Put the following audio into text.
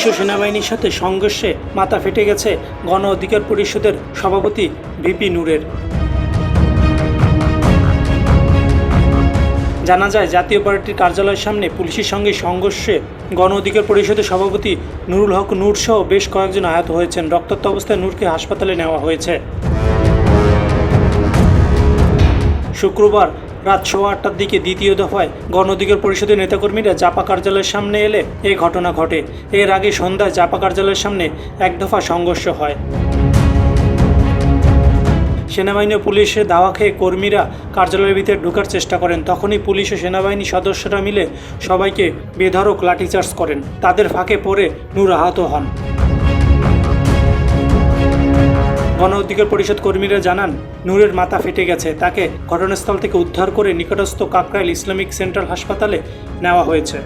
Police সেনাবাহিনীর সাথে সংঘর্ষে মাথা ফেটে গেছে গণ অধিকার পরিষদের সভাপতি ভিপি নূরের। জানা যায়, জাতীয় পার্টির কার্যালয়ের সামনে পুলিশের সঙ্গে সংঘর্ষে গণ অধিকার পরিষদের সভাপতি নুরুল হক নূর সহ বেশ কয়েকজন আহত হয়েছেন। রক্তাক্ত অবস্থায় নূরকে হাসপাতালে নেওয়া হয়েছে। শুক্রবার রাত সোয়া আটটার দিকে দ্বিতীয় দফায় গণ পরিষদের নেতাকর্মীরা জাপা কার্যালয়ের সামনে এলে এই ঘটনা ঘটে। এর আগে সন্ধ্যায় জাপা কার্যালয়ের সামনে এক দফা সংঘর্ষ হয়। সেনাবাহিনী ও পুলিশের দাওয়া খেয়ে কর্মীরা কার্যালয়ের ভিতরে ঢোকার চেষ্টা করেন। তখনই পুলিশ ও সেনাবাহিনী সদস্যরা মিলে সবাইকে বেধড়ক লাঠিচার্জ করেন। তাদের ফাঁকে পড়ে নূর আহত হন। গণ অধিকার পরিষদ কর্মীরা জানান, নূরের মাথা ফেটে গেছে। তাকে ঘটনাস্থল থেকে উদ্ধার করে নিকটস্থ কাকরাইল ইসলামিক সেন্ট্রাল হাসপাতালে নেওয়া হয়েছে।